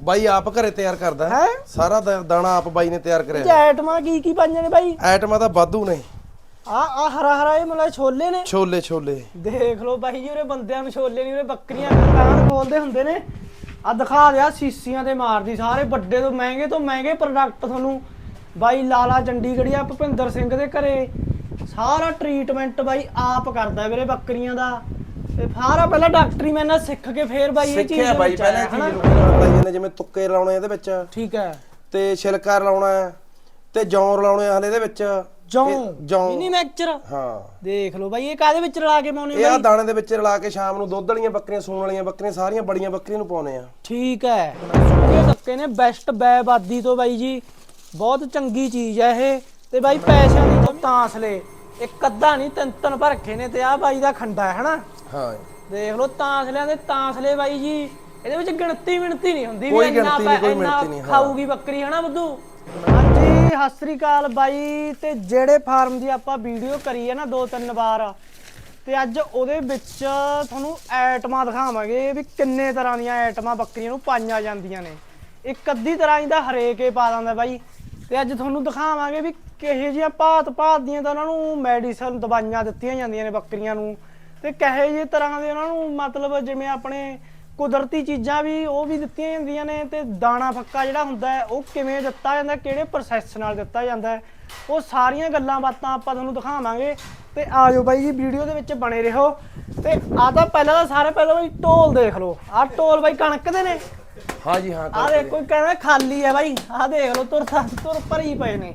ਬਾਈ ਆਪ ਘਰੇ ਤਿਆਰ ਕਰਦਾ। ਹੈਂ? ਸਾਰਾ ਦ- ਦਾਣਾ ਆਪ ਬਾਈ ਨੇ ਤਿਆਰ ਇਹ ਕਰਿਆ ਆਈਟਮਾਂ ਕੀ ਕੀ ਪਾਈਆਂ ਨੇ ਬਾਈ? ਆਈਟਮਾਂ ਤਾਂ ਵਾਧੂ ਨੇ। ਆ ਆ ਹਰਾ ਹਰਾ ਇਹ ਮਤਲਬ ਛੋਲੇ ਨੇ। ਛੋਲੇ ਛੋਲੇ। ਦੇਖ ਲਓ ਬਾਈ ਜੀ ਉਰੇ ਬੰਦਿਆਂ ਨੂੰ ਛੋਲੇ ਨਹੀਂ ਉਰੇ ਬੱਕਰੀਆਂ ਦੁਕਾਨ ਖੋਲਦੇ ਹੁੰਦੇ ਨੇ। ਆ ਦਿਖਾ ਦਿਆ ਸੀਸੀਆਂ ਤੇ ਮਾਰਦੀ ਸਾਰੇ ਵੱਡੇ ਤੋਂ ਮਹਿੰਗੇ ਤੋਂ ਮਹਿੰਗੇ ਪ੍ਰੋਡਕਟ ਤੁਹਾਨੂੰ। ਬਾਈ ਲਾਲਾ ਚੰਡੀਗੜ੍ਹੀਆ ਭੁਪਿੰਦਰ ਸਿੰਘ ਦੇ ਘਰੇ। ਸਾਰਾ ਟ੍ਰੀਟਮੈਂਟ ਬਾਈ ਆਪ ਕਰਦਾ ਵੀਰੇ ਬੱਕਰੀਆਂ ਦਾ। ਤੇ ਸਾਰਾ ਪਹਿਲਾਂ ਡਾਕਟਰੀ ਮੈਂ ਨਾ ਸਿੱਖ ਕੇ ਫੇਰ ਬਾਈ ਇਹ ਚੀਜ਼ ਸਿੱਖਿਆ ਦੇ ਬਾਈ ਵਿੱਚ ਪਹਿਲਾਂ ਆਇਆ, ਚੀਜ਼ ਹਨਾ? ਨੂੰ ਲਾਈ ਜਾਂਦੇ ਜਿਵੇਂ ਤੁੱਕੇ ਲਾਉਣੇ ਇਹਦੇ ਵਿੱਚ। ਠੀਕ ਹੈ। ਤੇ ਛਿਲਕਾ ਲਾਉਣਾ ਤੇ ਜੌਂ ਲਾਉਣੇ ਹਲੇ ਇਹਦੇ ਵਿੱਚ। ਜੌਂ? ਇਹ ਜੌਂ। ਮਿਨੀ ਮੈਕਚਰ? ਹਾਂ। ਦੇਖ ਲਓ ਬਾਈ ਇਹ ਕਾਦੇ ਵਿੱਚ ਰਲਾ ਕੇ ਪਾਉਣੇ ਇਹ ਆ ਬਾਈ? ਦਾਣੇ ਦੇ ਵਿੱਚ ਰਲਾ ਕੇ ਸ਼ਾਮ ਨੂੰ ਦੁੱਧ ਵਾਲੀਆਂ ਬੱਕਰੀਆਂ ਸੂਣ ਵਾਲੀਆਂ ਬੱਕਰੀਆਂ ਸਾਰੀਆਂ ਬੜੀਆਂ ਬੱਕਰੀਆਂ ਨੂੰ ਪਾਉਨੇ ਆ। ਠੀਕ ਹੈ। ਇਹ ਧੱਕੇ ਨੇ ਬੈਸਟ ਬੈਬਾਦੀ ਤੋਂ ਬਾਈ ਜੀ। ਬਹੁਤ ਚੰਗੀ ਚੀਜ਼ ਹੈ ਇਹ। ਤੇ ਬਾਈ ਪੈਸਿਆਂ ਦੀ ਤਾਂ ਤਾਂਸਲੇ। ਇੱਕ ਅੱਧਾ ਨਹੀਂ ਤਿੰਨ ਤਿੰਨ ਭਰ ਰੱਖੇ ਨੇ ਤੇ ਆ ਬਾਈ ਦਾ ਖੰਡਾ ਹੈ ਹਨਾ? ਹਾਂ। ਦੇਖ ਲਓ ਤਾਂਸਲਿਆਂ ਦੇ ਤਾਂਸਲੇ ਬਾਈ ਜੀ ਇਹਦੇ ਵਿੱਚ ਗਿਣਤੀ ਮਿਣਤੀ ਨਹੀਂ ਹੁੰਦੀ ਕੋਈ ਇੰਨਾ ਇੰਨਾ। ਖਾਊਗੀ ਬੱਕਰੀ ਹਨਾ ਬੁੱਧੂ ਹਾਂਜੀ ਸਤਿ ਸ੍ਰੀ ਅਕਾਲ ਬਾਈ। ਤੇ ਜਿਹੜੇ ਫਾਰਮ ਦੀ ਆਪਾਂ ਵੀਡੀਓ ਕਰੀ ਹੈ ਨਾ ਦੋ ਤਿੰਨ ਵਾਰ ਤੇ ਅੱਜ ਉਹਦੇ ਵਿੱਚ ਤੁਹਾਨੂੰ ਐਟਮਾਂ ਦਿਖਾਵਾਂਗੇ ਵੀ ਕਿੰਨੇ ਤਰ੍ਹਾਂ ਦੀਆਂ ਐਟਮਾਂ ਬੱਕਰੀਆਂ ਨੂੰ ਪਾਈਆਂ ਜਾਂਦੀਆਂ ਨੇ। ਇੱਕ ਅੱਧੀ ਤਰ੍ਹਾਂ ਦਾ ਹਰੇਕ ਹੀ ਪਾ ਦਿੰਦਾ ਬਾਈ। ਤੇ ਅੱਜ ਤੁਹਾਨੂੰ ਦਿਖਾਵਾਂਗੇ ਵੀ ਕਿਹੋ ਜਿਹੀਆਂ ਭਾਤ ਭਾਤ ਦੀਆਂ ਤਾਂ ਉਹਨਾਂ ਨੂੰ ਮੈਡੀਸਨ ਦਵਾਈਆਂ ਦਿੱਤੀਆਂ ਜਾਂਦੀਆਂ ਨੇ ਬੱਕਰੀਆਂ ਨੂੰ। ਤੇ ਕਹੇ ਜਿਹੇ ਤਰ੍ਹਾਂ ਦੇ ਉਹਨਾਂ ਨੂੰ ਮਤਲਬ ਜਿਵੇਂ ਆਪਣੇ ਕੁਦਰਤੀ ਚੀਜ਼ਾਂ ਵੀ ਉਹ ਵੀ ਦਿੱਤੀਆਂ ਜਾਂਦੀਆਂ ਨੇ ਤੇ ਦਾਣਾ ਫੱਕਾ ਜਿਹੜਾ ਹੁੰਦਾ ਹੈ ਉਹ ਕਿਵੇਂ ਦਿੱਤਾ ਜਾਂਦਾ ਕਿਹੜੇ ਪ੍ਰੋਸੈਸ ਨਾਲ ਦਿੱਤਾ ਜਾਂਦਾ ਹੈ ਉਹ ਸਾਰੀਆਂ ਗੱਲਾਂ ਬਾਤਾਂ ਆਪਾਂ ਤੁਹਾਨੂੰ ਦਿਖਾਵਾਂਗੇ ਤੇ ਆਜੋ ਬਾਈ ਜੀ ਵੀਡੀਓ ਦੇ ਵਿੱਚ ਬਣੇ ਰਹੋ ਤੇ ਆ ਤਾਂ ਪਹਿਲਾਂ ਤਾਂ ਸਾਰੇ ਪਹਿਲਾਂ ਬਾਈ ਢੋਲ ਦੇਖ ਲਓ ਆ ਢੋਲ ਬਾਈ ਕਣਕ ਦੇ ਨੇ ਹਾਂ ਜੀ ਹਾਂ ਆ ਦੇਖ ਕੋਈ ਕਹਿੰਦਾ ਖਾਲੀ ਹੈ ਬਾਈ ਆ ਦੇਖ ਲਓ ਤੁਰ ਤੁਰ ਭਰੀ ਪਏ ਨੇ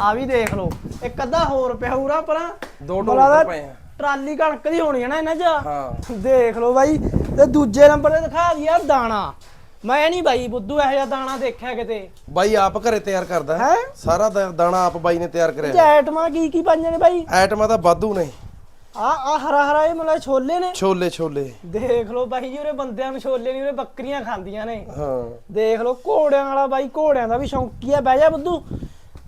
ਆ ਵੀ ਦੇਖ ਲਓ ਇੱਕ ਅੱਧਾ ਹੋਰ ਪਿਆ ਉਰਾ ਪਰਾਂ ਦੋ ਢੋਲ ਪਏ ਆ। ਟਰਾਲੀ ਕਣਕ ਦੀ ਹੋਣੀ ਹੈ ਨਾ ਇਹਨਾਂ 'ਚ। ਹਾਂ। ਦੇਖ ਲਓ ਬਾਈ ਤੇ ਦੂਜੇ ਨੰਬਰ ਤੇ ਦਿਖਾ ਦਿਆ ਦਾਣਾ। ਮੈਂ ਨਹੀਂ ਬਾਈ ਬੁੱਧੂ ਇਹੋ ਜਿਹਾ ਦਾਣਾ ਦੇਖਿਆ ਕਿਤੇ। ਬਾਈ ਆਪ ਘਰੇ ਤਿਆਰ ਕਰਦਾ। ਹੈਂ? ਸਾਰਾ ਦ- ਦਾਣਾ ਆਪ ਬਾਈ ਨੇ ਤਿਆਰ ਕਰਿਆ। ਆਈਟਮਾਂ ਕੀ ਕੀ ਪਾਈਆਂ ਨੇ ਬਾਈ? ਆਈਟਮਾਂ ਤਾਂ ਵਾਧੂ ਨੇ। ਆ ਆ ਹਰਾ ਹਰਾ ਇਹ ਮਤਲਬ ਛੋਲੇ ਨੇ। ਛੋਲੇ ਛੋਲੇ। ਦੇਖ ਲਓ ਬਾਈ ਜੀ ਉਰੇ ਬੰਦਿਆਂ ਨੂੰ ਛੋਲੇ ਨਹੀਂ ਉਰੇ ਬੱਕਰੀਆਂ ਖਾਂਦੀਆਂ ਨੇ। ਹਾਂ। ਦੇਖ ਲਓ ਘੋੜਿਆਂ ਵਾਲਾ ਬਾਈ ਘੋੜਿਆਂ ਦਾ ਵੀ ਸ਼ੌਂਕੀ ਆ ਬਹਿ ਜਾ ਬੁੱਧੂ।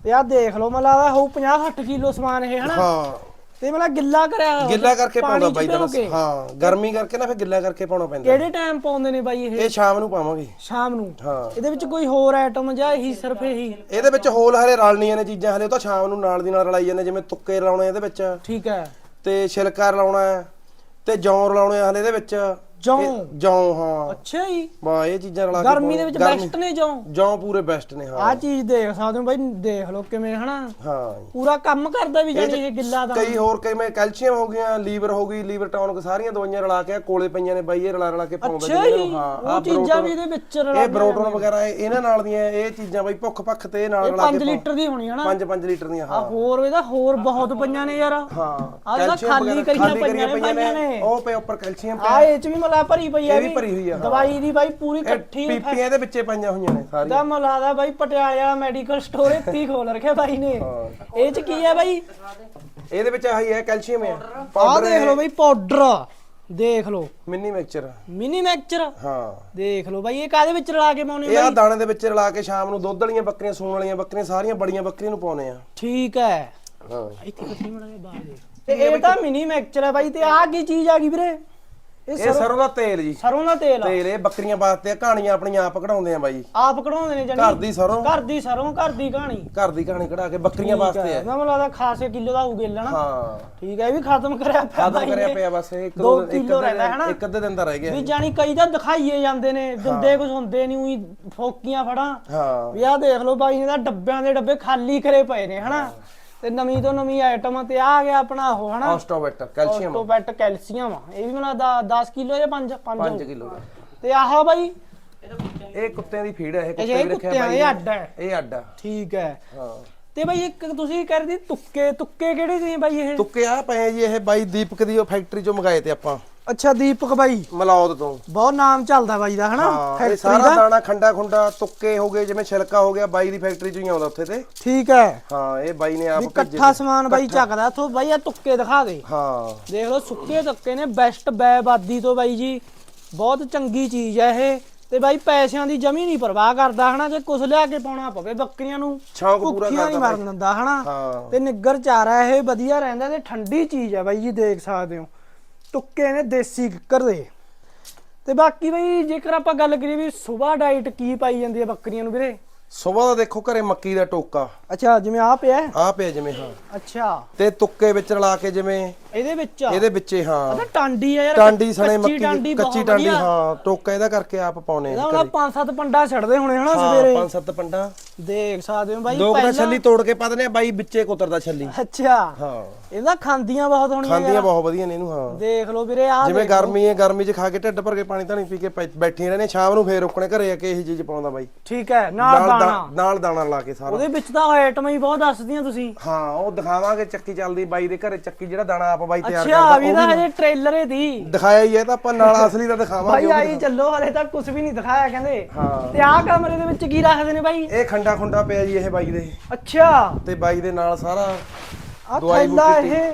ਤੇ ਆ ਦੇਖ ਲਓ ਮੈਨੂੰ ਲੱਗਦਾ ਹੋਊ 50 60 ਕਿਲੋ ਸਮਾਨ ਇਹ ਹਨਾ? ਹਾਂ। ਤੇ ਮਤਲਬ ਗਿੱਲਾ ਕਰਿਆ ਗਿੱਲਾ ਕਰਕੇ ਪਾਉਂਦਾ ਬਾਈ ਦਾ। ਹਾਂ ਗਰਮੀ ਕਰਕੇ ਨਾ ਫਿਰ ਗਿੱਲਾ ਕਰਕੇ ਪਾਉਣਾ ਪੈਂਦਾ। ਕਿਹੜੇ ਟਾਈਮ ਪਾਉਂਦੇ ਨੇ ਬਾਈ ਇਹ? ਇਹ ਸ਼ਾਮ ਨੂੰ ਪਾਵਾਂਗੇ। ਸ਼ਾਮ ਨੂੰ। ਹਾਂ। ਇਹਦੇ ਵਿੱਚ ਕੋਈ ਹੋਰ ਆਈਟਮ ਜਾਂ ਇਹੀ ਸਿਰਫ ਇਹੀ? ਇਹਦੇ ਵਿੱਚ ਹੋਲ ਹਲੇ ਰਲਣੀਆਂ ਨੇ ਚੀਜ਼ਾਂ ਹਲੇ ਉਹ ਤਾਂ ਸ਼ਾਮ ਨੂੰ ਨਾਲ ਦੀ ਨਾਲ ਰਲਾਈ ਜਾਂਦੇ ਜਿਵੇਂ ਤੁੱਕੇ ਲਾਉਣੇ ਇਹਦੇ ਵਿੱਚ। ਠੀਕ ਹੈ। ਤੇ ਛਿਲਕਾ ਲਾਉਣਾ ਤੇ ਜੌਂ ਲਾਉਣੇ ਹਲੇ ਇਹਦੇ ਵਿੱਚ। ਜੌਂ। ਜੌਂ ਹਾਂ। ਅੱਛਾ ਜੀ। ਵਾਹ ਇਹ ਚੀਜ਼ਾਂ ਰਲਾ ਕੇ ਗਰਮੀ ਦੇ ਵਿੱਚ ਬੈਸਟ ਨੇ ਜੋ। ਜੌਂ ਪੂਰੇ ਬੈਸਟ ਨੇ ਆ ਹਾਂ ਚੀਜ਼ ਦੇਖ ਸਕਦੇ ਹੋ ਬਾਈ ਦੇਖ ਲਓ ਕਿਵੇਂ ਹਨਾ? ਹਾਂ। ਪੂਰਾ ਕੰਮ ਕਰਦਾ ਵੀ ਜਾਨੀ ਇਹ ਗਿੱਲਾ ਦਾ। ਕਈ ਹੋਰ ਕਿਵੇਂ ਕੈਲਸ਼ੀਅਮ ਹੋ ਗਿਆ ਲੀਵਰ ਹੋ ਗਈ ਲੀਵਰ ਟੌਨਿਕ ਸਾਰੀਆਂ ਦਵਾਈਆਂ ਰਲਾ ਕੇ ਕੋਲੇ ਪਈਆਂ ਨੇ ਬਾਈ ਇਹ ਰਲਾ ਰਲਾ ਕੇ ਪਾਉਂਦਾ ਨੂੰ, ਹਾਂ ਆਹ ਚੀਜ਼ਾਂ ਵੀ ਇਹਦੇ ਵਿੱਚ ਰਲਾ ਇਹ ਬਰੋਟਨ ਵਗੈਰਾ ਇਹ- ਇਹਨਾਂ ਨਾਲ ਦੀਆਂ ਇਹ ਚੀਜ਼ਾਂ ਬਾਈ ਭੁੱਖ ਪੱਖ ਤੇ ਨਾਲ ਰਲਾ 5 ਕੇ ਲੀਟਰ ਦੀ ਹੋਣੀ ਹਨਾ 5-5 ਲੀਟਰ ਦੀਆਂ ਆ ਹਾਂ ਹੋਰ ਇਹਦਾ ਹੋਰ ਬਹੁਤ ਪਈਆਂ ਨੇ ਯਾਰ। ਹਾਂ calcium ਖਾਲੀ ਕਰੀਆਂ ਪਈਆਂ ਨੇ ਉਹ ਪਏ ਉੱਪਰ ਕੈਲਸ਼ੀਅਮ ਆ ਇਹ ਚ ਵੀ ਮਲਾ ਭਰੀ ਪਈ ਆ ਇਹ ਵੀ ਭਰੀ ਹੋਈ ਆ, ਹਾਂ। ਦਵਾਈ ਦੀ ਬਾਈ ਪੂਰੀ ਇਕੱਠੀ ਪੀਪੀਆਂ ਇਹਦੇ ਵਿੱਚੇ ਪਈਆਂ ਹੋਈਆਂ ਨੇ ਸਾਰੀਆਂ। ਦਾ ਮਲਾਦਾ ਬਾਈ ਪਟਿਆਲੇ ਵਾਲਾ ਮੈਡੀਕਲ ਸਟੋਰ ਇੱਥੇ ਖੋਲ ਰੱਖਿਆ ਬਾਈ ਨੇ। ਇਹ ਚ ਕੀ ਹੈ ਬਾਈ? ਇਹਦੇ ਵਿੱਚ ਆਹੀ ਹੈ ਕੈਲਸ਼ੀਅਮ ਹੈ ਆਹ ਦੇਖ ਲਓ ਬਾਈ ਪਾਊਡਰ ਦੇਖ ਲਓ। ਮਿੰਨੀ ਮਿਕਸਚਰ ਮਿਨੀ ਮੈਕਚਰ ਹਾਂ। ਦੇਖ ਲਓ ਬਾਈ ਇਹ ਕਾਦੇ ਵਿੱਚ ਰਲਾ ਕੇ ਪਾਉਣੇ ਇਹ ਆ ਬਾਈ? ਦਾਣੇ ਦੇ ਵਿੱਚ ਰਲਾ ਕੇ ਸ਼ਾਮ ਨੂੰ ਦੁੱਧ ਵਾਲੀਆਂ ਬੱਕਰੀਆਂ ਸੂਣ ਵਾਲੀਆਂ ਬੱਕਰੀਆਂ ਸਾਰੀਆਂ ਬੜੀਆਂ ਬੱਕਰੀਆਂ ਨੂੰ ਪਾਉਨੇ ਆ। ਠੀਕ ਹੈ। ਹਾਂ। ਇੱਥੇ ਕੱਟੀ ਮੜਾ ਬਾਹਰ ਦੇ ਤੇ ਇਹ ਤਾਂ ਮਿਨੀ ਮੈਕਚਰ ਹੈ ਬਾਈ ਤੇ ਆਹ ਕੀ ਚੀਜ਼ ਆ ਗਈ ਵੀਰੇ? ਇਹ ਸਰੋਂ ਦਾ ਤੇਲ ਜੀ। ਸਰੋਂ ਦਾ ਤੇਲ ਆ। ਤੇਲ ਇਹ ਬੱਕਰੀਆਂ ਵਾਸਤੇ ਕਹਾਣੀਆਂ ਆਪਣੀਆਂ ਆਪ ਕਢਾਉਂਦੇ ਆ ਬਾਈ। ਆਪ ਕਢਾਉਂਦੇ ਨੇ ਘਰ ਜਾਨੀ ਦੀ ਸਰੋਂ। ਘਰ ਦੀ ਸਰੋਂ ਘਰ ਦੀ ਕਹਾਣੀ। ਘਰ ਦੀ ਕਹਾਣੀ ਕਢਾ ਕੇ ਬੱਕਰੀਆਂ ਵਾਸਤੇ ਹੈ ਮੈਨੂੰ ਲੱਗਦਾ ਖਾਸੇ ਕਿਲੋ ਦਾ ਹੋਊ ਲੈਣਾ। ਹਾਂ। ਠੀਕ ਹੈ ਇਹ ਵੀ ਖਤਮ ਕਰਿਆ ਪਿਆ ਬਾਈ ਕਰਿਆ। ਪਿਆ ਬਸ ਇੱਕ ਦੋ ਕਿੱਲੋ ਰਹਿੰਦਾ ਹੈ ਨਾ? ਇੱਕ ਅੱਧੇ ਦਿਨ ਦਾ ਰਹਿ ਗਿਆ ਵੀ। ਜਾਨੀ ਕਈ ਤਾਂ ਦਿਖਾਈਏ ਜਾਂਦੇ ਨੇ ਦਿੰਦੇ ਕੁਝ ਹੁੰਦੇ ਨਹੀਂ ਉਹੀ ਫੋਕੀਆਂ ਫੜਾਂ। ਹਾਂ। ਵੀ ਆਹ ਦੇਖ ਲਓ ਬਾਈ ਨੇ ਤਾਂ ਡੱਬਿਆਂ ਦੇ ਡੱਬੇ ਖਾਲੀ ਕਰੇ ਪਏ ਨੇ ਹਨਾ? ਤੇ ਨਵੀਂ ਤੋਂ ਨਵੀਂ ਆਈਟਮ ਤੇ ਆ ਗਿਆ ਆਪਣਾ ਉਹ ਹਨਾ? ਆਸਟੋਵੈਟ ਕੈਲਸ਼ੀਅਮ। ਆਟੋਪੈਟ ਕੈਲਸ਼ੀਅਮ ਆ। ਇਹ ਵੀ ਮਨਾ 10 ਕਿਲੋ ਜਾਂ 5 5 5 ਕਿਲੋ। ਦਾ ਤੇ ਆਹ ਬਾਈ? ਇਹ ਕੁੱਤਿਆਂ ਦੀ ਫੀਡ ਹੈ ਇਹ ਕੁੱਤੇ ਰੱਖਿਆ ਬਾਈ। ਇਹ। ਅੱਡ। ਇਹ ਅੱਡ ਠੀਕ ਹੈ। ਹਾਂ। ਤੇ ਬਾਈ ਇੱਕ ਤੁਸੀਂ ਕਹਿ ਰਹੇ ਸੀ ਤੁੱਕੇ ਤੁੱਕੇ ਕਿਹੜੇ ਸੀ ਬਾਈ ਇਹ? ਤੁੱਕੇ ਆ ਪਏ ਜੀ ਇਹ ਬਾਈ ਦੀਪਕ ਦੀ ਉਹ ਫੈਕਟਰੀ ਚੋਂ ਮੰਗਾਏ ਤੇ ਆਪਾਂ। ਅੱਛਾ ਦੀਪਕ ਬਾਈ। ਮਲੌਦ ਤੋਂ। ਬਹੁਤ ਨਾਮ ਚੱਲਦਾ ਬਾਈ ਦਾ ਹਨਾ? ਹਾਂ ਇਹ ਫੈਕਟਰੀ ਸਾਰਾ ਦਾ। ਦਾਣਾ ਖੰਡਾ ਖੁੰਡਾ ਤੁੱਕੇ ਹੋ ਗਏ ਜਿਵੇਂ ਛਿਲਕਾ ਹੋ ਗਿਆ ਬਾਈ ਦੀ ਫੈਕਟਰੀ ਚੋਂ ਹੀ ਆਉਂਦਾ ਉੱਥੇ ਤੇ। ਠੀਕ ਹੈ। ਹਾਂ ਇਹ ਬਾਈ ਨੇ ਆਪ ਵੀ ਭੇਜੇ ਇਕੱਠਾ ਸਮਾਨ ਬਾਈ ਚੱਕਦਾ ਇੱਥੋਂ ਬਾਈ ਆ ਤੁੱਕੇ ਦਿਖਾ ਦੇ। ਹਾਂ। ਦੇਖ ਲਓ ਸੁੱਕੇ ਤੁੱਕੇ ਨੇ ਬੈਸਟ ਬੈਬਾਦੀ ਤੋਂ ਬਾਈ ਜੀ। ਬਹੁਤ ਚੰਗੀ ਚੀਜ਼ ਹੈ ਇਹ। ਤੇ ਬਾਈ ਪੈਸਿਆਂ ਦੀ ਜਮੀ ਨਹੀਂ ਪਰਵਾਹ ਕਰਦਾ ਹਨਾ? ਜੇ ਕੁਛ ਲਿਆ ਕੇ ਪਾਉਣਾ ਪਵੇ ਬੱਕਰੀਆਂ ਨੂੰ ਸ਼ੌਂਕ ਪੂਰਾ ਭੁੱਖੀਆਂ ਨਹੀਂ ਕਰਦਾ ਮਰਨ ਦਿੰਦਾ ਹਨਾ? ਹਾਂ। ਤੇ ਨਿੱਗਰ ਚਾਰਾ ਇਹ ਵਧੀਆ ਰਹਿੰਦਾ ਤੇ ਠੰਡੀ ਚੀਜ਼ ਹੈ ਬਾਈ ਜੀ ਦੇਖ ਸਕਦੇ ਹੋ। ਤੁੱਕੇ ਨੇ ਦੇਸੀ ਕਿੱਕਰ ਦੇ। ਤੇ ਬਾਕੀ ਬਈ ਜੇਕਰ ਆਪਾਂ ਗੱਲ ਕਰੀਏ ਵੀ ਸਵੇਰ ਡਾਈਟ ਕੀ ਪਾਈ ਜਾਂਦੀ ਹੈ ਬੱਕਰੀਆਂ ਨੂੰ ਵੀਰੇ? ਸਵੇਰ ਦਾ ਦੇਖੋ ਘਰੇ ਮੱਕੀ ਦਾ ਟੋਕਾ। ਅੱਛਾ ਜਿਵੇਂ ਆ ਪਿਆ। ਆ ਪਿਆ ਜਿਵੇਂ ਹਾਂ। ਅੱਛਾ। ਤੇ ਤੁੱਕੇ ਵਿੱਚ ਰਲਾ ਕੇ ਜਿਵੇਂ ਇਹਦੇ ਵਿੱਚ ਇਹਦੇ ਵਿੱਚੇ ਹਾਂ ਉਹਦਾ ਟਾਂਡੀ ਆ ਯਾਰ ਟਾਂਡੀ ਸਣੇ ਕੱਚੀ ਮੱਕੀ ਦੀ ਕੱਚੀ ਟਾਂਡੀ ਵਧੀਆ। ਹਾਂ ਟੋਕਾ ਇਹਦਾ ਕਰਕੇ ਆਪ ਪਾਉਨੇ ਆ ਇਹਦਾ ਪੰਜ ਸੱਤ ਪੰਡਾ ਛੱਡਦੇ ਹੋਣੇ ਹਨਾ ਹਾਂ ਸਵੇਰੇ। ਪੰਜ ਸੱਤ ਪੰਡਾ। ਦੇਖ ਸਕਦੇ ਹੋ ਬਾਈ ਦੋ ਕੁ ਪਹਿਲਾਂ ਛੱਲੀ ਤੋੜ ਕੇ ਪਾ ਦਿੰਦੇ ਆ ਬਾਈ ਵਿੱਚੇ ਕੁਤਰਦਾ ਛੱਲੀ। ਅੱਛਾ। ਹਾਂ। ਇਹਦਾ ਖਾਂਦੀਆਂ ਬਹੁਤ ਹੋਣੀਆਂ ਖਾਂਦੀਆਂ ਯਾਰ। ਬਹੁਤ ਵਧੀਆ ਨੇ ਇਹਨੂੰ ਹਾਂ। ਦੇਖ ਲਓ ਵੀਰੇ ਆ ਜਿਵੇਂ ਗਰਮੀ ਹੈ ਗਰਮੀ 'ਚ ਖਾ ਕੇ ਢਿੱਡ ਭਰ ਕੇ ਪਾਣੀ ਧਾਣੀ ਪੀ ਕੇ ਪੈ- ਬੈਠੀਆਂ ਰਹਿੰਦੀਆਂ ਸ਼ਾਮ ਨੂੰ ਫੇਰ ਰੁਕਣੇ ਘਰੇ ਆ ਕੇ ਇਹੀ ਚੀਜ਼ ਪਾਉਂਦਾ ਬਾਈ। ਠੀਕ ਹੈ ਨਾਲ ਦਾਣਾ। ਨਾਲ ਦਾਣਾ ਲਾ ਕੇ ਸਾਰਾ। ਉਹਦੇ ਵਿੱਚ ਤਾਂ ਆਈਟਮਾਂ ਹੀ ਬਹੁਤ ਦੱਸਦੀਆਂ ਤੁਸੀਂ। ਹਾਂ ਉਹ ਦਿਖਾਵਾਂਗੇ ਚੱਕੀ ਚੱਲਦੀ ਬਾਈ ਦੇ ਘਰੇ ਚੱਕੀ ਜਿਹੜਾ ਦਾਣਾ ਆਪ ਬਾਈ ਤਿਆਰ ਅੱਛਾ ਕਰਦਾ ਵੀ ਤਾਂ ਵੀ ਹਜੇ ਟ੍ਰੇਲਰ ਹੀ ਦੀ। ਦਿਖਾਇਆ ਹੀ ਹੈ ਤਾਂ ਆਪਾਂ ਨਾਲ ਅਸਲੀ ਦਾ ਦਿਖਾਵਾਂਗੇ ਭਾਈ ਆਈ ਚੱਲੋ ਹਲੇ ਤੱਕ ਕੁਝ ਵੀ ਨਹੀਂ ਦਿਖਾਇਆ ਕਹਿੰਦੇ। ਹਾਂ। ਤੇ ਆਹ ਕਮਰੇ ਦੇ ਵਿੱਚ ਕੀ ਰੱਖਦੇ ਨੇ ਬਾਈ? ਇਹ ਖੰਡਾ ਖੁੰਡਾ ਪਿਆ ਜੀ ਇਹ ਬਾਈ ਦੇ। ਅੱਛਾ। ਤੇ ਬਾਈ ਦੇ ਨਾਲ ਸਾਰਾ ਆ ਦਵਾਈ ਥੈਲਾ ਬੂਟੀ ਇਹ।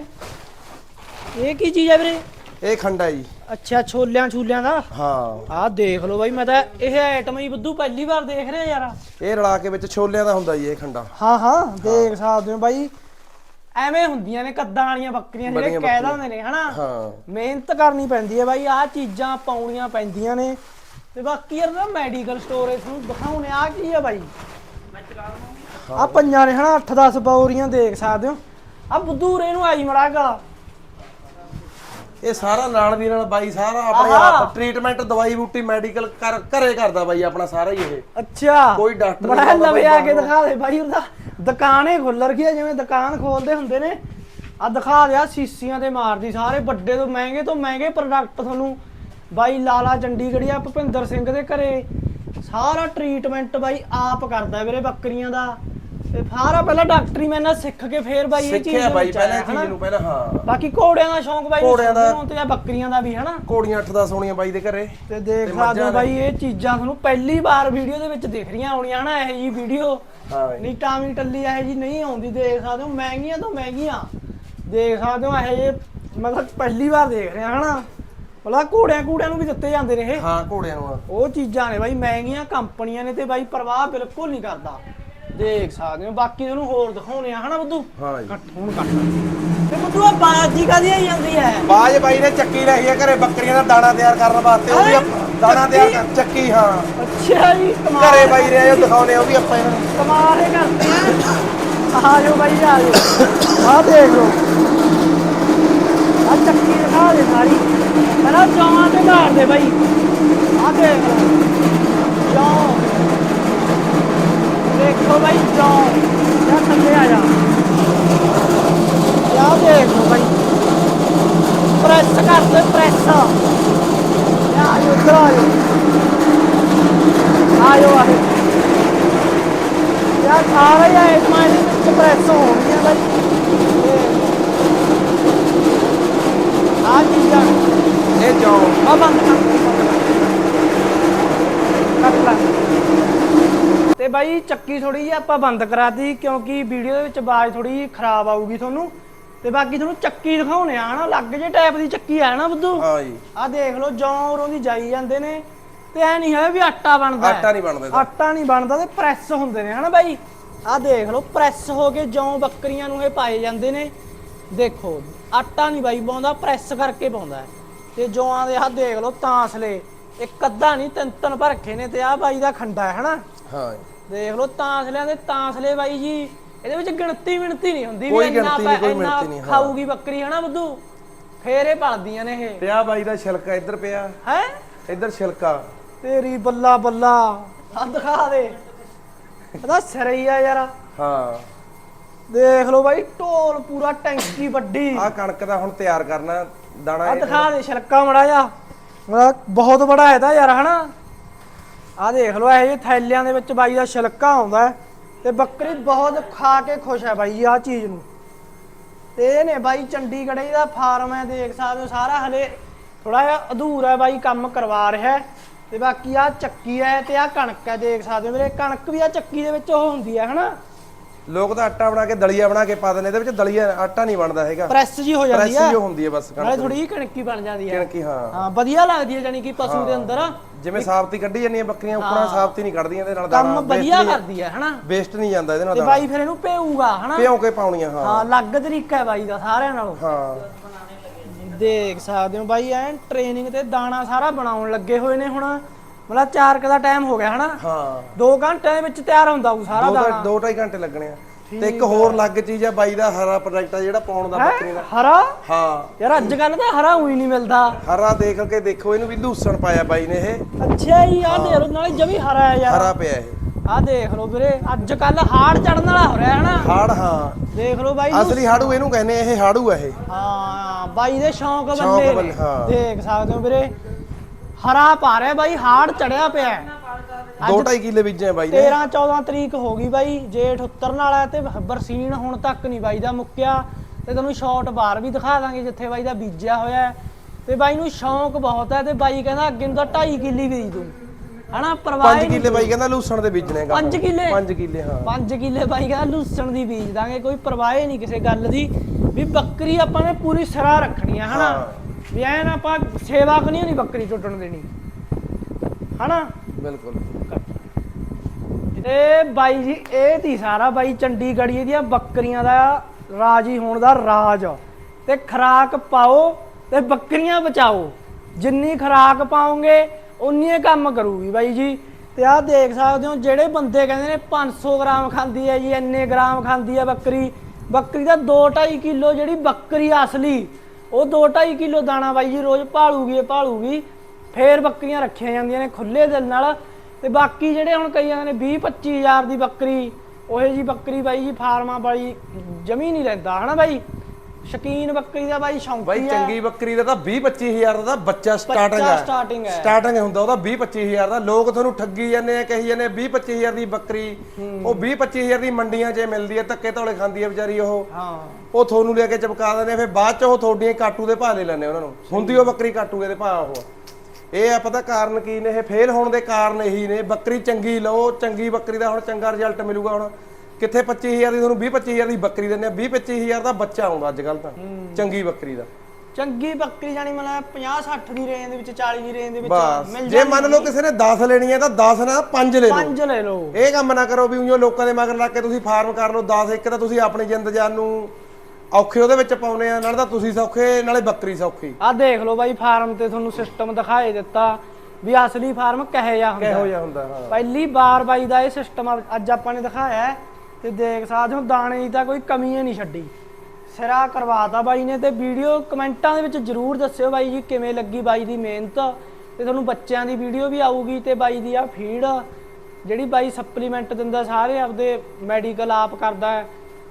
ਇਹ ਕੀ ਚੀਜ਼ ਹੈ ਵੀਰੇ? ਇਹ ਖੰਡਾ ਜੀ। ਅੱਛਾ ਛੋਲਿਆਂ ਛੂਲਿਆਂ ਦਾ? ਹਾਂ। ਆਹ ਦੇਖ ਲਓ ਬਾਈ ਮੈਂ ਤਾਂ ਇਹ ਆਈਟਮ ਹੀ ਬੁੱਧੂ ਪਹਿਲੀ ਵਾਰ ਦੇਖ ਰਿਹਾ ਯਾਰ। ਇਹ ਰਲਾ ਕੇ ਵਿੱਚ ਛੋਲਿਆਂ ਦਾ ਹੁੰਦਾ ਜੀ ਇਹ ਖੰਡਾ। ਹਾਂ ਹਾਂ ਦੇਖ ਸਕਦੇ ਹੋ ਬਾਈ। ਐਵੇਂ ਹੁੰਦੀਆਂ ਨੇ ਕੱਦਾਂ ਵਾਲੀਆਂ ਬੱਕਰੀਆਂ ਜਿਹੜੇ ਕਹਿ। ਦਿੰਦੇ ਨੇ ਹਨਾ? ਹਾਂ। ਮਿਹਨਤ ਕਰਨੀ ਪੈਂਦੀ ਹੈ ਬਾਈ ਆਹ ਚੀਜ਼ਾਂ ਪਾਉਣੀਆਂ ਪੈਂਦੀਆਂ ਨੇ। ਤੇ ਬਾਕੀ ਯਾਰ ਨਾ ਮੈਡੀਕਲ ਸਟੋਰ ਇਸ ਨੂੰ ਦਿਖਾਉਣੇ ਆ ਕੀ ਆ ਬਾਈ? ਆ ਪੰਜਾਂ ਨੇ ਹਨਾ? 8-10 ਬੌਰੀਆਂ ਦੇਖ ਸਕਦੇ ਹੋ। ਆ ਬੁੱਧੂਰੇ ਨੂੰ ਆਈ ਮੜਾਗਾ ਇਹ ਸਾਰਾ ਨਾਲ ਦੀ ਨਾਲ ਬਾਈ ਸਾਰਾ ਆਪਣੇ। ਆਪ ਟ੍ਰੀਟਮੈਂਟ ਦਵਾਈ ਬੂਟੀ ਮੈਡੀਕਲ ਕਰ ਘਰੇ ਕਰਦਾ ਬਾਈ ਆਪਣਾ ਸਾਰਾ ਹੀ ਇਹ। ਅੱਛਾ। ਕੋਈ ਡਾਕਟਰ ਲਵੇ ਬਾਈ ਆ ਕੇ। ਦਿਖਾ ਦੇ ਬਾਈ ਉਹਦਾ। ਦੁਕਾਨੇ ਖੁੱਲ ਰਖੀ ਆ ਜਿਵੇਂ ਦੁਕਾਨ ਖੋਲਦੇ ਹੁੰਦੇ ਨੇ। ਆ ਦਿਖਾ ਦਿਆ ਸੀਸੀਆਂ ਤੇ ਮਾਰਦੀ, ਸਾਰੇ ਵੱਡੇ ਤੋਂ ਮਹਿੰਗੇ ਤੋਂ ਮਹਿੰਗੇ ਪ੍ਰੋਡਕਟ ਤੁਹਾਨੂੰ ਬਾਈ ਲਾਲਾ ਚੰਡੀਗੜ੍ਹੀ ਆ ਭੁਪਿੰਦਰ ਸਿੰਘ ਦੇ ਘਰੇ। ਸਾਰਾ ਟ੍ਰੀਟਮੈਂਟ ਬਾਈ ਆਪ ਕਰਦਾ ਵੀਰੇ ਬੱਕਰੀਆਂ ਦਾ। ਤੇ ਸਾਰਾ ਪਹਿਲਾਂ ਡਾਕਟਰੀ ਮੈਂ ਨਾ ਸਿੱਖ ਕੇ ਫੇਰ ਬਾਈ ਇਹ ਚੀਜ਼ ਸਿੱਖਿਆ ਦੇ ਬਾਈ ਪਹਿਲਾਂ ਚੀਜ਼। ਨੂੰ ਪਹਿਲਾਂ ਹਾਂ। ਬਾਕੀ ਘੋੜਿਆਂ ਦਾ ਸ਼ੌਂਕ ਬਾਈ ਘੋੜਿਆਂ ਦਾ- ਤੋਂ ਬੱਕਰੀਆਂ ਦਾ ਵੀ ਹਨਾ? ਕੋੜੀਆਂ 8-10 ਸੋਣੀਆਂ ਬਾਈ ਦੇ ਘਰੇ। ਤੇ ਦੇਖ ਸਕਦੇ ਬਾਈ ਇਹ ਚੀਜ਼ਾਂ ਤੁਹਾਨੂੰ ਪਹਿਲੀ ਵਾਰ ਵੀਡੀਓ ਦੇ ਵਿੱਚ ਦਿਖ ਰਹੀਆਂ ਹੋਣੀਆਂ ਹਨਾ? ਇਹ ਜੀ ਵੀਡੀਓ। ਹਾਂ ਬਾਈ। ਨਹੀਂ ਟਾਵੀ ਟੱਲੀ ਇਹ ਜੀ ਨਹੀਂ ਆਉਂਦੀ ਦੇਖ ਸਕਦੇ ਹੋ। ਮਹਿੰਗੀਆਂ ਤੋਂ ਮਹਿੰਗੀਆਂ। ਦੇਖ ਸਕਦੇ ਹੋ ਇਹ ਜੇ ਮਤਲਬ ਪਹਿਲੀ ਵਾਰ ਦੇਖ ਰਹੇ ਹਾਂ ਹਨਾ? ਮਤਲਬ ਘੋੜਿਆਂ ਘੂੜਿਆਂ ਨੂੰ ਵੀ ਦਿੱਤੇ ਜਾਂਦੇ ਨੇ ਇਹ। ਹਾਂ ਘੋੜਿਆਂ ਨੂੰ। ਉਹ ਚੀਜ਼ਾਂ ਨੇ ਬਾਈ ਮਹਿੰਗੀਆਂ ਕੰਪਨੀਆਂ ਨੇ ਤੇ ਬਾਈ ਪਰਵਾਹ ਬਿਲਕੁਲ ਨਹੀਂ ਕਰਦਾ। ਦੇਖ ਸਕਦੇ ਹੋ ਬਾਕੀ ਤੁਹਾਨੂੰ ਹੋਰ ਦਿਖਾਉਣੇ ਆ ਹਨਾ ਬੁੱਧੂ ਹਾਂ ਜੀ। ਕੱਟ ਹੁਣ ਕੱਟ ਤੇ ਬੁੱਧੂ ਆ ਬਾਜੀ ਕਾਦੀ ਆਈ ਜਾਂਦੀ ਹੈ? ਬਾਜ ਬਾਈ ਨੇ ਚੱਕੀ ਲਈ ਆ ਘਰੇ ਬੱਕਰੀਆਂ ਦਾ ਦਾਣਾ ਤਿਆਰ ਕਰਨ ਵਾਸਤੇ ਉਹ ਵੀ ਹੈਂ? ਆਪਾਂ- ਦਾਣਾ ਤਿਆਰ ਕਰ ਚੱਕੀ ਹਾਂ। ਅੱਛਾ ਜੀ ਕਮਾਲ ਘਰੇ ਬਾਈ ਨੇ ਉਹ ਦਿਖਾਉਣੇ ਆ ਉਹ ਵੀ ਆਪਾਂ ਇਹਨਾਂ ਨੂੰ। ਕਮਾਲ ਹੀ ਕਰਦੇ ਆ ਆ ਜਾਓ ਬਾਈ ਆ ਜਾਓ। ਆ ਦੇਖ ਲਓ। ਆ ਚੱਕੀ ਦਿਖਾ ਦੇ ਸਾਰੀ। ਪਹਿਲਾਂ ਜੌਆਂ ਤੇ ਮਾਰ ਦੇ ਬਾਈ। ਆ ਦੇਖ ਲਓ। ਜੌਂ ਦੇਖੋ ਬਾਈ ਜੌਂ ਯਾ ਥੱਲੇ ਆ ਜਾ ਯਾ ਦੇਖ ਲਓ ਬਾਈ ਪ੍ਰੈਸ ਕਰ ਦੇ ਪ੍ਰੈਸ ਯਾ ਆਜੋ ਇੱਧਰ ਆਜੋ ਆਜੋ ਆਜੋ ਯਾਰ ਸਾਰੇ ਆਈਟਮਾਂ ਇਹਦੇ ਵਿੱਚ ਪ੍ਰੈਸ ਹੋਣਗੀਆਂ ਬਾਈ ਆ ਚੀਜ਼ਾਂ ਇਹ ਜੌਂ ਆ ਬੰਦ ਕਰ। ਕੱਟ ਲੈ। ਤੇ ਬਾਈ ਚੱਕੀ ਥੋੜੀ ਜਿਹੀ ਆਪਾਂ ਬੰਦ ਕਰਾਤੀ ਕਿਉਂਕਿ ਵੀਡੀਓ ਦੇ ਵਿੱਚ ਆਵਾਜ਼ ਥੋੜੀ ਜਿਹੀ ਖਰਾਬ ਆਊਗੀ ਤੁਹਾਨੂੰ। ਤੇ ਬਾਕੀ ਤੁਹਾਨੂੰ ਚੱਕੀ ਦਿਖਾਉਣੇ ਆ ਹਨਾ? ਅਲੱਗ ਜੇ ਟਾਈਪ ਦੀ ਚੱਕੀ ਆ ਨਾ ਬੁੱਧੂ? ਹਾਂ ਜੀ। ਆ ਦੇਖ ਲਓ ਜੌਂ ਉਰੋਂ ਦੀ ਜਾਈ ਜਾਂਦੇ ਨੇ। ਤੇ ਐ ਨਹੀਂ ਹੈ ਵੀ ਆਟਾ ਬਣਦਾ। ਆਟਾ ਨਹੀਂ ਬਣਦਾ। ਆਟਾ ਨਹੀਂ ਬਣਦਾ ਤੇ ਪ੍ਰੈਸ ਹੁੰਦੇ ਨੇ ਹਨਾ ਬਾਈ? ਆ ਦੇਖ ਲਓ ਪ੍ਰੈਸ ਹੋ ਕੇ ਜੌਂ ਬੱਕਰੀਆਂ ਨੂੰ ਇਹ ਪਾਏ ਜਾਂਦੇ ਨੇ। ਦੇਖੋ ਆਟਾ ਨਹੀਂ ਬਾਈ ਪਾਉਂਦਾ ਪ੍ਰੈਸ ਕਰਕੇ ਪਾਉਂਦਾ। ਤੇ ਜੌਆਂ ਦੇ ਆ ਦੇਖ ਲਓ ਤਾਂਸਲੇ। ਇੱਕ ਅੱਧਾ ਨਹੀਂ ਤਿੰਨ ਤਿੰਨ ਭਰਖੇ ਨੇ ਤੇ ਆ ਬਾਈ ਦਾ ਖੰਡਾ ਹੈ ਹਨਾ? ਹਾਂ ਦੇਖ ਲਓ ਤਾਂਸਲਿਆਂ ਦੇ ਤਾਂਸਲੇ ਬਾਈ ਜੀ ਇਹਦੇ ਵਿੱਚ ਗਿਣਤੀ ਮਿਣਤੀ ਨਹੀਂ ਹੁੰਦੀ ਵੀ ਇੰਨਾ ਇੰਨਾ। ਖਾਊਗੀ ਬੱਕਰੀ ਹਨਾ ਬੁੱਧੂ ਫੇਰ ਇਹ ਪਲਦੀਆਂ ਨੇ ਇਹ। ਤੇ ਆ ਬਾਈ ਦਾ ਛਿਲਕਾ ਇੱਧਰ ਪਿਆ। ਹੈ? ਇੱਧਰ ਛਿਲਕਾ। ਤੇਰੀ ਬੱਲਾ ਬੱਲਾ। ਆ ਦਿਖਾ ਦੇ। ਇਹਦਾ ਸਿਰ ਹੀ ਆ ਯਾਰ। ਹਾਂ। ਦੇਖ ਲਓ ਬਾਈ ਢੋਲ ਪੂਰਾ ਟੈਂਕੀ ਵੱਡੀ। ਆ ਕਣਕ ਦਾ ਹੁਣ ਤਿਆਰ ਕਰਨਾ ਦਾਣਾ ਆ ਦਿਖਾ ਦੇ ਛਲਕਾ ਮੜਾ ਜਾ ਬਹੁਤ ਬੜਾ ਹੈ ਤਾਂ ਯਾਰ ਹਨਾ? ਆ ਦੇਖ ਲਓ, ਇਹ ਜਿਹੇ ਥੈਲਿਆਂ ਦੇ ਵਿੱਚ ਬਾਈ ਦਾ ਛਲਕਾ ਆਉਂਦਾ ਹੈ ਤੇ ਬੱਕਰੀ ਬਹੁਤ ਖਾ ਕੇ ਖੁਸ਼ ਹੈ ਬਾਈ ਆ ਚੀਜ਼ ਨੂੰ। ਤੇ ਇਹ ਨੇ ਬਾਈ ਚੰਡੀਗੜ੍ਹ ਦਾ ਫਾਰਮ ਹੈ, ਦੇਖ ਸਕਦੇ ਹੋ ਸਾਰਾ ਹਲੇ ਥੋੜਾ ਜਿਹਾ ਅਧੂਰਾ ਹੈ ਬਾਈ, ਕੰਮ ਕਰਵਾ ਰਿਹਾ ਹੈ ਤੇ ਬਾਕੀ ਆ ਚੱਕੀ ਹੈ ਤੇ ਆ ਕਣਕ ਹੈ, ਦੇਖ ਸਕਦੇ ਹੋ ਵੀਰੇ, ਕਣਕ ਵੀ ਆ ਚੱਕੀ ਦੇ ਵਿੱਚ ਉਹ ਹੁੰਦੀ ਹੈ, ਹਨਾ? ਲੋਕ ਤਾਂ ਆਟਾ ਬਣਾ ਕੇ ਦਲੀਆ ਬਣਾ ਕੇ ਪਾ ਦਿੰਦੇ ਇਹਦੇ ਵਿੱਚ ਦਲੀਆ ਆਟਾ ਨਹੀਂ ਬਣਦਾ ਹੈਗਾ। ਪ੍ਰੈਸ ਜੀ ਹੋ ਜਾਂਦੀ ਪ੍ਰੈਸ ਹੈ ਹੀ ਹੁੰਦੀ ਹੈ ਬਸ ਨਾਲੇ ਕਣਕ ਥੋੜੀ ਜਿਹੀ ਕਣਕੀ ਬਣ ਜਾਂਦੀ ਹੈ ਕਣਕੀ ਹਾਂ। ਹਾਂ ਵਧੀਆ ਲੱਗਦੀ ਹੈ ਜਾਨੀ ਕਿ ਪਸ਼ੂ ਦੇ ਅੰਦਰ। ਜਿਵੇਂ ਸਾਫਤੀ ਕੱਢੀ ਜਾਂਦੀਆਂ ਬੱਕਰੀਆਂ ਉੱਪਰਾਂ ਸਾਫਤੀ ਨਹੀਂ ਕੱਢਦੀਆਂ ਇਹਦੇ ਨਾਲ ਕੰਮ ਵਧੀਆ ਕਰਦੀ ਹੈ ਹਨਾ? ਵੇਸਟ ਨਹੀਂ ਜਾਂਦਾ ਇਹਦੇ ਨਾਲ ਤੇ ਬਾਈ ਫਿਰ ਇਹਨੂੰ ਭੇਊਗਾ ਹਨਾ? ਭਿਉਂ ਕੇ ਪਾਉਣੀਆਂ ਹਾਂ। ਹਾਂ ਅਲੱਗ ਤਰੀਕਾ ਹੈ ਬਾਈ ਦਾ ਸਾਰਿਆਂ ਨਾਲੋਂ। ਹਾਂ। ਦੇਖ ਸਕਦੇ ਹੋ ਬਾਈ ਐਨ ਟ੍ਰੇਨਿੰਗ ਤੇ ਦਾਣਾ ਸਾਰਾ ਬਣਾਉਣ ਲੱਗੇ ਹੋਏ ਨੇ ਹੁਣ। ਮਤਲਬ 4 ਕ ਦਾ ਟਾਈਮ ਹੋ ਗਿਆ ਹਨਾ? ਹਾਂ। 2 ਘੰਟੇ ਵਿੱਚ ਤਿਆਰ ਹੁੰਦਾ ਉਹ ਸਾਰਾ ਦਾਣਾ। ਢਾਈ- ਦੋ ਢਾਈ ਘੰਟੇ ਲੱਗਣੇ ਆ। ਤੇ ਇੱਕ ਹੋਰ ਲੱਗ ਚੀਜ਼ ਆ ਬਾਈ ਦਾ ਹਰਾ ਪ੍ਰੋਡਕਟ ਆ ਜਿਹੜਾ ਪਾਉਣ ਦਾ ਬੱਕਰੀ ਦਾ। ਹਰਾ? ਹਾਂ। ਯਾਰ ਅੱਜ ਕੱਲ ਤਾਂ ਹਰਾ ਉਹੀ ਨਹੀਂ ਮਿਲਦਾ। ਹਰਾ ਦੇਖ ਕੇ ਦੇਖੋ ਇਹਨੂੰ ਵੀ ਲੂਸਣ ਪਾਇਆ ਬਾਈ ਨੇ ਇਹ। ਅੱਛਾ ਹੀ। ਆ ਦੇਖ ਲਓ ਨਾਲੇ ਜਮੀ ਹਰਾ ਹੈ ਯਾਰ। ਹਰਾ ਪਿਆ ਇਹ। ਆ ਦੇਖ ਲਓ ਵੀਰੇ ਅੱਜ ਕੱਲ ਹਾੜ ਚੜਨ ਵਾਲਾ ਹੋ ਰਿਹਾ ਹੈ ਨਾ ਹਾੜ ਹਾਂ। ਦੇਖ ਲਓ ਬਾਈ ਅਸਲੀ ਹਾੜੂ ਇਹਨੂੰ ਕਹਿੰਦੇ ਆ, ਇਹ ਹਾੜੂ ਆ ਇਹ। ਹਾਂ ਬਾਈ ਦੇ ਸ਼ੌਂਕ ਬੰਦੇ। ਦੇਖ ਸਕਦੇ ਹੋ ਵੀਰੇ। ਹਰਾ ਪਾ ਰਿਹਾ ਬਾਈ ਹਾੜ ਚੜਿਆ ਪਿਆ ਹੈ। ਦੋ ਢਾਈ ਕਿੱਲੇ ਬੀਜੇ ਆ ਬਾਈ ਨੇ। 13 14 ਤਰੀਕ ਹੋ ਗਈ ਬਾਈ ਜੇਠ ਉਤਰਨ ਵਾਲਾ ਹੈ ਤੇ ਬਰਸੀਨ ਹੁਣ ਤੱਕ ਨਹੀਂ ਬਾਈ ਦਾ ਮੁੱਕਿਆ। ਤੇ ਤੁਹਾਨੂੰ ਸ਼ਾਰਟ ਬਾਰ ਵੀ ਦਿਖਾ ਦਾਂਗੇ ਜਿੱਥੇ ਬਾਈ ਦਾ ਬੀਜਿਆ ਹੋਇਆ ਹੈ। ਤੇ ਬਾਈ ਨੂੰ ਸ਼ੌਂਕ ਬਹੁਤ ਹੈ ਤੇ ਬਾਈ ਕਹਿੰਦਾ ਅੱਗੇ ਨੂੰ ਤਾਂ 2.5 ਕਿੱਲੀ ਬੀਜ ਦੂੰ। ਹਨਾ ਪਰਵਾਹ 5 ਕਿੱਲੇ ਬਾਈ ਕਹਿੰਦਾ ਲੂਸਣ ਦੇ ਬੀਜਣੇ ਗਾ 5 ਕਿੱਲੇ? 5 ਕਿੱਲੇ ਹਾਂ। 5 ਕਿੱਲੇ ਬਾਈ ਕਹਿੰਦਾ ਲੂਸਣ ਦੀ ਬੀਜ ਦਾਂਗੇ ਕੋਈ ਪਰਵਾਹ ਹੀ ਨਹੀਂ ਕਿਸੇ ਗੱਲ ਦੀ। ਵੀ ਬੱਕਰੀ ਆਪਾਂ ਨੇ ਪੂਰੀ ਸਰਾ ਰੱਖਣੀ ਹੈ ਹਨਾ। ਵੀ ਐਨ ਆਪਾਂ ਸੇਵਾ ਨਹੀਂ ਬੱਕਰੀ ਟੁੱਟਣ ਦੇਣੀ। ਹਨਾ? ਬਿਲਕੁਲ। ਇਹ ਬਾਈ ਜੀ ਇਹ ਤੀ ਸਾਰਾ ਬਾਈ ਚੰਡੀਗੜ੍ਹ ਦੀਆਂ ਬੱਕਰੀਆਂ ਦਾ ਰਾਜੀ ਹੋਣ ਦਾ ਰਾਜ ਤੇ ਖਰਾਕ ਪਾਓ ਤੇ ਬੱਕਰੀਆਂ ਬਚਾਓ। ਜਿੰਨੀ ਖਰਾਕ ਪਾਓਗੇ ਉਨੀ ਕੰਮ ਕਰੂਗੀ ਬਾਈ ਜੀ। ਤੇ ਆਹ ਦੇਖ ਸਕਦੇ ਹੋ ਜਿਹੜੇ ਬੰਦੇ ਕਹਿੰਦੇ ਨੇ 500 ਗ੍ਰਾਮ ਖਾਂਦੀ ਹੈ ਜੀ ਇੰਨੇ ਗ੍ਰਾਮ ਖਾਂਦੀ ਹੈ ਬੱਕਰੀ। ਬੱਕਰੀ ਦਾ 2.5 ਕਿਲੋ ਜਿਹੜੀ ਬੱਕਰੀ ਅਸਲੀ ਉਹ 2.5 ਕਿਲੋ ਦਾਣਾ ਬਾਈ ਜੀ ਰੋਜ਼ ਭਾਲੂਗੀ, ਇਹ ਭਾਲੂਗੀ। ਫੇਰ ਬੱਕਰੀਆਂ ਰੱਖੀਆਂ ਜਾਂਦੀਆਂ ਨੇ ਖੁੱਲੇ ਦਿਲ ਨਾਲ। ਤੇ ਬਾਕੀ ਜਿਹੜੇ ਹੁਣ ਕਈਆਂ ਨੇ 20 25000 ਦੀ ਬੱਕਰੀ, ਉਹੇ ਜੀ ਬੱਕਰੀ ਬਾਈ ਜੀ ਫਾਰਮਾਂ ਵਾਲੀ ਜਮੀ ਨਹੀਂ ਲੈਂਦਾ, ਹਨਾ ਬਾਈ? ਸ਼ਕੀਨ ਬੱਕਰੀ ਦਾ ਬਾਈ ਸ਼ੌਂਕੀ ਬਾਈ ਹੈ। ਚੰਗੀ ਬੱਕਰੀ ਦਾ ਤਾਂ 20 25000 ਦਾ ਤਾਂ ਬੱਚਾ ਸਟਾਰਟਿੰਗ ਬੱਚਾ ਹੈ। starting ਹੈ। ਸਟਾਰਟਿੰਗ ਹੁੰਦਾ ਉਹਦਾ 20 25000 ਦਾ। ਲੋਕ ਤੁਹਾਨੂੰ ਠੱਗੀ ਜਾਂਦੇ ਆ ਕਹੀ ਜਾਂਦੇ 20 25000 ਦੀ ਬੱਕਰੀ ਉਹ 20 25000 ਦੀ ਮੰਡੀਆਂ 'ਚ ਮਿਲਦੀ ਹੈ ਧੱਕੇ ਧੌਲੇ ਖਾਂਦੀ ਹੈ ਵਿਚਾਰੀ ਉਹ। ਹਾਂ। ਉਹ ਤੁਹਾਨੂੰ ਲੈ ਕੇ ਚਪਕਾ ਦਿੰਦੇ ਆ, ਫਿਰ ਬਾਅਦ 'ਚ ਉਹ ਤੁਹਾਡੀਆਂ ਕਾਟੂ ਦੇ ਭਾਅ ਲੈ ਲੈਂਦੇ ਉਹਨਾਂ ਨੂੰ। ਹੁੰਦੀ ਉਹ ਬੱਕਰੀ ਕਾਟੂ ਦੇ ਭਾਅ ਉਹ। ਆ। ਇਹ ਆ ਪਤਾ ਕਾਰਨ ਕੀ ਨੇ? ਇਹ ਫੇਲ ਹੋਣ ਦੇ ਕਾਰਨ ਇਹੀ ਨੇ ਬੱਕਰੀ ਚੰਗੀ ਲਓ ਚੰਗੀ ਬੱਕਰੀ ਦਾ ਹੁਣ ਚੰਗਾ ਰਿਜ਼ਲਟ ਮਿਲੂਗਾ ਹੁਣ। ਕਿੱਥੇ 25000 ਦੀ? ਤੁਹਾਨੂੰ 20 25000 ਦੀ ਬੱਕਰੀ ਦਿੰਦੇ ਆ। 20 25000 ਦਾ ਬੱਚਾ ਆਉਂਦਾ ਅੱਜ ਕੱਲ ਤਾਂ ਚੰਗੀ ਬੱਕਰੀ ਦਾ। ਚੰਗੀ ਬੱਕਰੀ ਜਾਨੀ ਮਤਲਬ 50 60 ਦੀ ਰੇਂਜ ਦੇ ਵਿੱਚ 40 ਦੀ ਰੇਂਜ ਦੇ ਵਿੱਚ ਮਿਲ ਜੇ ਮੰਨ ਲਓ ਕਿਸੇ ਨੇ 10 ਲੈਣੀ ਹੈ ਤਾਂ 10 ਨਾ 5 ਲੈ ਲਓ। ਪੰਜ ਲੈ ਲਓ। ਇਹ ਕੰਮ ਨਾ ਕਰੋ ਵੀ ਉਈਓ ਲੋਕਾਂ ਦੇ ਮਗਰ ਲੱਗ ਕੇ ਤੁਸੀਂ ਫਾਰਮ ਕਰ ਲਓ। 10 ਇੱਕ ਤਾਂ ਤੁਸੀਂ ਆਪਣੀ ਜਿੰਦ ਜਾਨ ਨੂੰ ਔਖੇ ਉਹਦੇ ਵਿੱਚ ਪਾਉਨੇ ਆ ਨਾਲੇ ਤਾਂ ਤੁਸੀਂ ਸੌਖੇ ਨਾਲੇ ਬੱਕਰੀ ਸੌਖੀ। ਆਹ ਦੇਖ ਲਓ ਬਾਈ ਫਾਰਮ ਤੇ ਤੁਹਾਨੂੰ ਸਿਸਟਮ ਦਿਖਾਏ ਦਿੱਤਾ ਵੀ ਅਸਲੀ ਫਾਰਮ ਕਹੇ ਜਾ ਹੁੰਦਾ। ਕਿਹੋ ਜਿਹਾ ਹੁੰਦਾ ਹਾਂ। ਪਹਿਲੀ ਵਾਰ ਬਾਈ ਦਾ ਇਹ ਸਿਸਟਮ ਅੱਜ ਆਪਾਂ ਨੇ ਦਿਖਾਇਆ ਹੈ। ਤੇ ਦੇਖ ਸਕਦੇ ਹੁਣ ਦਾਣੇ ਦੀ ਤਾਂ ਕੋਈ ਕਮੀ ਹੀ ਨਹੀਂ ਛੱਡੀ। ਸਿਰਾ ਕਰਵਾਤਾ ਬਾਈ ਨੇ ਤੇ ਵੀਡੀਓ ਕਮੈਂਟਾਂ ਦੇ ਵਿੱਚ ਜਰੂਰ ਦੱਸਿਓ ਬਾਈ ਜੀ ਕਿਵੇਂ ਲੱਗੀ ਬਾਈ ਦੀ ਮਿਹਨਤ ਤੇ ਤੁਹਾਨੂੰ ਬੱਚਿਆਂ ਦੀ ਵੀਡੀਓ ਵੀ ਆਊਗੀ ਤੇ ਬਾਈ ਦੀ ਆ ਫੀਡ, ਜਿਹੜੀ ਬਾਈ ਸਪਲੀਮੈਂਟ ਦਿੰਦਾ ਸਾਰੇ ਆਪਦੇ ਮੈਡੀਕਲ ਆਪ ਕਰਦਾ ਹੈ,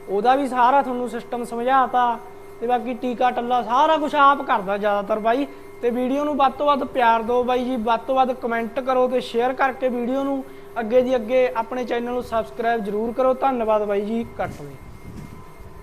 ਉਹਦਾ ਵੀ ਸਾਰਾ ਤੁਹਾਨੂੰ ਸਿਸਟਮ ਸਮਝਾਤਾ ਤੇ ਬਾਕੀ ਟੀਕਾ ਟੱਲਾ ਸਾਰਾ ਕੁਝ ਆਪ ਕਰਦਾ ਜ਼ਿਆਦਾਤਰ ਬਾਈ ਤੇ ਵੀਡੀਓ ਨੂੰ ਵੱਧ ਤੋਂ ਵੱਧ ਪਿਆਰ ਦਿਓ ਬਾਈ ਜੀ, ਵੱਧ ਤੋਂ ਵੱਧ ਕਮੈਂਟ ਕਰੋ ਤੇ ਸ਼ੇਅਰ ਕਰਕੇ ਵੀਡੀਓ ਨੂੰ ਅੱਗੇ ਦੀ ਅੱਗੇ ਆਪਣੇ ਚੈਨਲ ਨੂੰ ਸਬਸਕ੍ਰਾਈਬ ਜਰੂਰ ਕਰੋ। ਧੰਨਵਾਦ ਬਾਈ ਜੀ ਕੱਟ ਲਈ